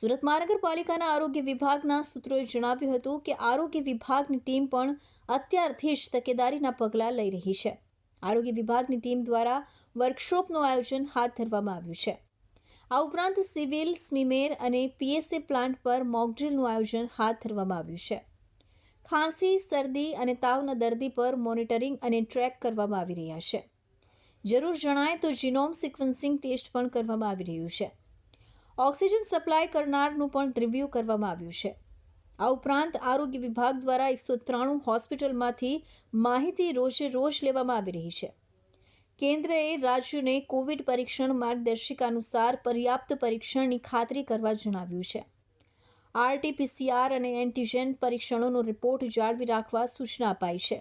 સુરત મહાનગરપાલિકાના આરોગ્ય વિભાગના સૂત્રોએ જણાવ્યું હતું કે આરોગ્ય વિભાગની ટીમ પણ અત્યારથી જ તકેદારીના પગલાં લઈ રહી છે. આરોગ્ય વિભાગની ટીમ દ્વારા વર્કશોપનું આયોજન હાથ ધરવામાં આવ્યું છે. આ ઉપરાંત સિવિલ, સ્મીમેર અને પીએસએ પ્લાન્ટ પર મોકડ્રીલનું આયોજન હાથ ધરવામાં આવ્યું છે. ખાંસી, શરદી અને તાવના દર્દી પર મોનિટરિંગ અને ટ્રેક કરવામાં આવી રહ્યા છે. જરૂર જણાય તો જીનોમ સિક્વન્સિંગ ટેસ્ટ પણ કરવામાં આવી રહ્યું છે. ઓક્સિજન સપ્લાય કરનારનું પણ રિવ્યૂ કરવામાં આવ્યું છે. આ ઉપરાંત આરોગ્ય વિભાગ દ્વારા એકસો ત્રાણું હોસ્પિટલમાંથી માહિતી રોજે રોજ લેવામાં આવી રહી છે. કેન્દ્રએ રાજ્યોને કોવિડ પરીક્ષણ માર્ગદર્શિકા અનુસાર પર્યાપ્ત પરીક્ષણની ખાતરી કરવા જણાવ્યું છે. આરટીપીસીઆર અને એન્ટીજેન પરીક્ષણોનો રિપોર્ટ જાળવી રાખવા સૂચના અપાઈ છે.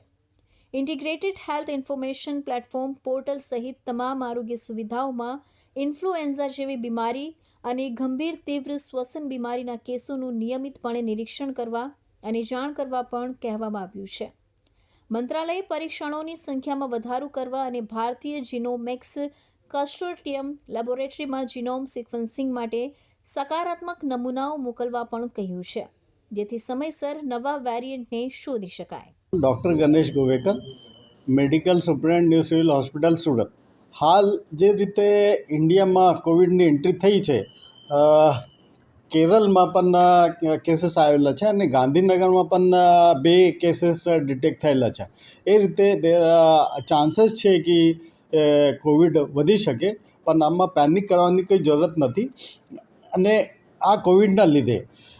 Integrated health information platform portal સહિત તમામ આરોગ્ય સુવિધાઓમાં ઇન્ફ્લુએન્ઝા જેવી બીમારી અને ગંભીર તીવ્ર શ્વસન બીમારીના કેસોનું નિયમિતપણે નિરીક્ષણ કરવા અને જાણ કરવા પણ કહેવામાં આવ્યું છે. મંત્રાલયે પરીક્ષણોની સંખ્યામાં વધારો કરવા અને ભારતીય જીનોમેક્સ કન્સોર્ટિયમ લેબોરેટરીમાં જીનોમ સિક્વન્સિંગ માટે સકારાત્મક નમૂનાઓ મોકલવા પણ કહ્યું છે, જેથી સમયસર નવા વેરિયન્ટને શોધી શકાય. Doctor Ganesh Govekar, medical superintendent new civil hospital Surat. હાલ જે રીતે ઇન્ડિયામાં કોવિડની એન્ટ્રી થઈ છે કેરળમાં પણ કેસીસ આવેલા છે અને ગાંધીનગરમાં પણ બે કેસીસ ડિટેક્ટ થયેલા છે. એ રીતે ચાન્સીસ છે કે કોવિડ વધી શકે, પણ આમાં પેનિક કરવાની કોઈ જરૂરત નથી. અને આ કોવિડના લીધે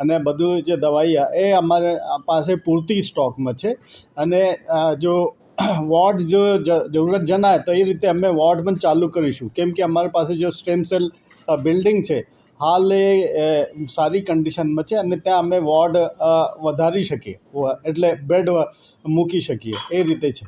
અને બધું જે દવાઈ એ અમારે પાસે પૂરતી સ્ટોકમાં છે. અને જો વોર્ડ જો જરૂરત જણાય તો એ રીતે અમે વોર્ડ પણ ચાલુ કરીશું. કેમ કે અમારી પાસે જો સ્ટેમ સેલ બિલ્ડિંગ છે, હાલ એ સારી કન્ડિશનમાં છે અને ત્યાં અમે વોર્ડ વધારી શકીએ. એટલે બેડ મૂકી શકીએ. એ રીતે છે.